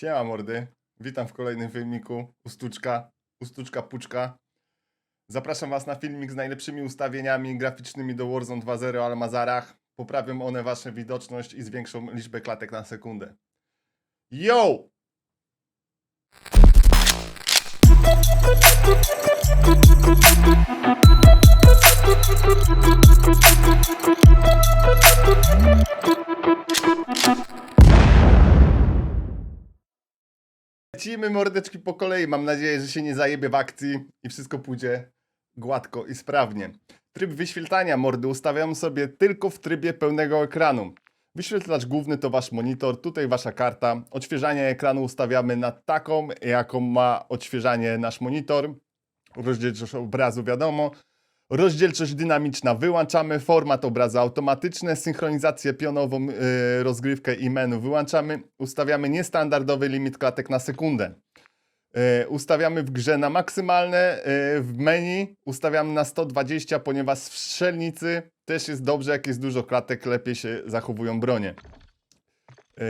Siema mordy, witam w kolejnym filmiku Ustuczka, Ustuczka Puczka. Zapraszam was na filmik z najlepszymi ustawieniami graficznymi do Warzone 2.0 o Almazarach. Poprawią one waszą widoczność i zwiększą liczbę klatek na sekundę. Yo! Lecimy mordeczki po kolei. Mam nadzieję, że się nie zajebie w akcji i wszystko pójdzie gładko i sprawnie. Tryb wyświetlania mordy ustawiam sobie tylko w trybie pełnego ekranu. Wyświetlacz główny to wasz monitor, tutaj wasza karta. Odświeżanie ekranu ustawiamy na taką, jaką ma odświeżanie nasz monitor. Rozdzielczość obrazu wiadomo. Rozdzielczość dynamiczna wyłączamy, format obrazu automatyczny, synchronizację pionową, yy, rozgrywkę i menu wyłączamy. Ustawiamy niestandardowy limit klatek na sekundę. Yy, ustawiamy w grze na maksymalne, yy, w menu ustawiamy na 120, ponieważ w strzelnicy też jest dobrze, jak jest dużo klatek, lepiej się zachowują bronie. Yy,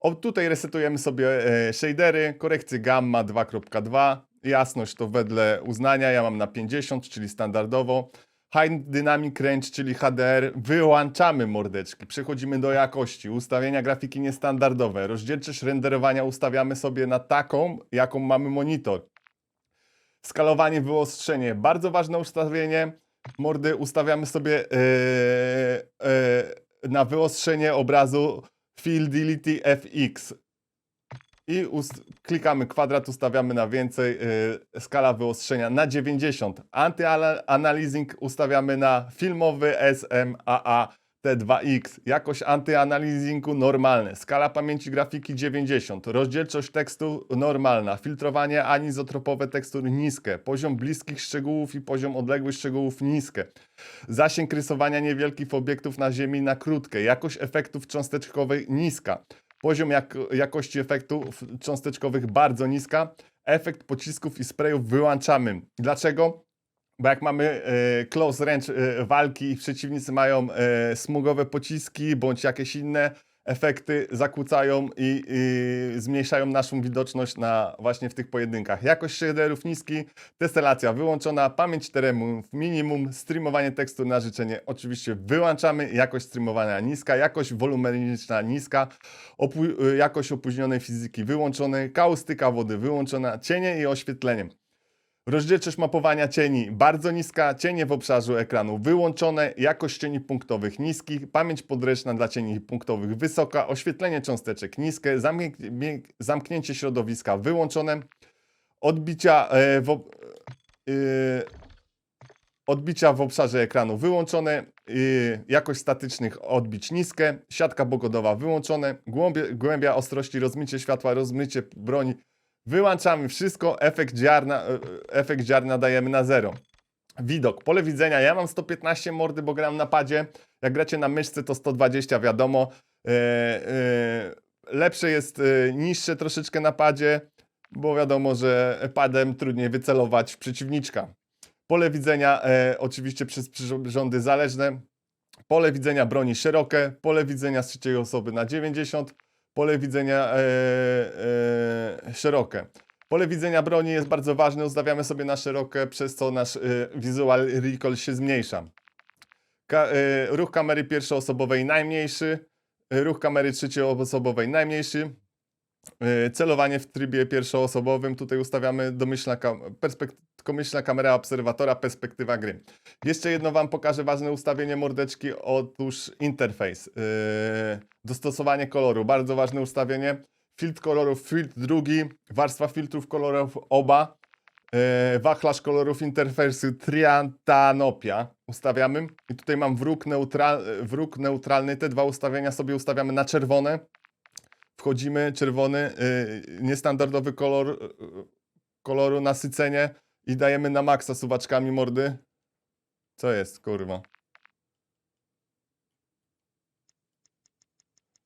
o, tutaj resetujemy sobie e, shadery, korekcje gamma 2.2, jasność to wedle uznania, ja mam na 50, czyli standardowo. High Dynamic Range, czyli HDR, wyłączamy mordeczki, przechodzimy do jakości, ustawienia grafiki niestandardowe, rozdzielczość renderowania ustawiamy sobie na taką, jaką mamy monitor. Skalowanie, wyostrzenie, bardzo ważne ustawienie, mordy ustawiamy sobie e, e, na wyostrzenie obrazu Fidelity FX. I klikamy kwadrat, ustawiamy na więcej, yy, skala wyostrzenia na 90. Anty-aliasing ustawiamy na filmowy SMAA T2X. Jakość anty-aliasingu normalne. Skala pamięci grafiki 90. Rozdzielczość tekstu normalna. Filtrowanie anizotropowe tekstury niskie. Poziom bliskich szczegółów i poziom odległych szczegółów niskie. Zasięg rysowania niewielkich obiektów na ziemi na krótkie. Jakość efektów cząsteczkowych niska. Poziom jak, jakości efektów cząsteczkowych bardzo niska. Efekt pocisków i sprayów wyłączamy. Dlaczego? Bo jak mamy e, close range e, walki i przeciwnicy mają e, smugowe pociski bądź jakieś inne efekty, zakłócają i, i zmniejszają naszą widoczność na właśnie w tych pojedynkach. Jakość shaderów niski, testelacja wyłączona, pamięć terenu minimum, streamowanie tekstu na życzenie oczywiście wyłączamy, jakość streamowania niska, jakość wolumeniczna niska, opu- jakość opóźnionej fizyki wyłączone, kaustyka wody wyłączona, cienie i oświetlenie. Rozdzielczość mapowania cieni bardzo niska, cienie w obszarze ekranu wyłączone, jakość cieni punktowych niskich, pamięć podręczna dla cieni punktowych wysoka, oświetlenie cząsteczek niskie, zamknięcie środowiska wyłączone, odbicia e, w, e, odbicia w obszarze ekranu wyłączone, y, jakość statycznych odbić niskie, siatka pogodowa wyłączone, głębie, głębia ostrości, rozmycie światła, rozmycie broni Wyłączamy wszystko, efekt ziarna, e, efekt ziarna dajemy na zero. Widok, pole widzenia, ja mam 115 mordy, bo gram na padzie. Jak gracie na myszce to 120 wiadomo. E, e, lepsze jest e, niższe troszeczkę na padzie, bo wiadomo, że padem trudniej wycelować w przeciwniczka. Pole widzenia e, oczywiście przez przyrządy zależne. Pole widzenia broni szerokie, pole widzenia z trzeciej osoby na 90, pole widzenia e, e, szerokie. Pole widzenia broni jest bardzo ważne, ustawiamy sobie na szerokie, przez co nasz e, recoil się zmniejsza. Ka, e, ruch kamery pierwszoosobowej najmniejszy, e, ruch kamery trzecioosobowej najmniejszy. E, Celowanie w trybie pierwszoosobowym, tutaj ustawiamy domyślna kamera obserwatora, perspektywa gry. Jeszcze jedno Wam pokażę ważne ustawienie mordeczki. Otóż interfejs. Yy, dostosowanie koloru. Bardzo ważne ustawienie. Filtr kolorów, filtr drugi. Warstwa filtrów kolorów oba. Yy, wachlarz kolorów interfejsu Triantanopia. Ustawiamy. I tutaj mam wróg, neutral, wróg neutralny. Te dwa ustawienia sobie ustawiamy na czerwone. Wchodzimy, czerwony, yy, niestandardowy kolor, yy, koloru, nasycenie i dajemy na maksa suwaczkami mordy. Co jest, kurwa?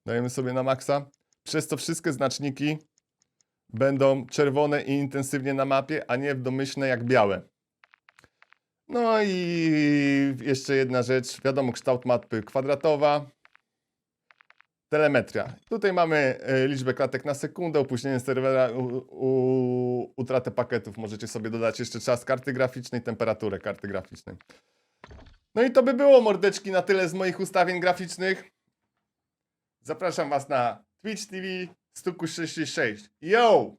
Dajemy sobie na maksa. Przez to wszystkie znaczniki będą czerwone i intensywnie na mapie, a nie w domyślne jak białe. No i jeszcze jedna rzecz. Wiadomo, kształt mapy kwadratowa. Telemetria. Tutaj mamy e, liczbę klatek na sekundę, opóźnienie serwera, u, u, utratę pakietów. Możecie sobie dodać jeszcze czas karty graficznej, temperaturę karty graficznej. No i to by było, mordeczki, na tyle z moich ustawień graficznych. Zapraszam Was na Twitch TV Stuku 66. Yo!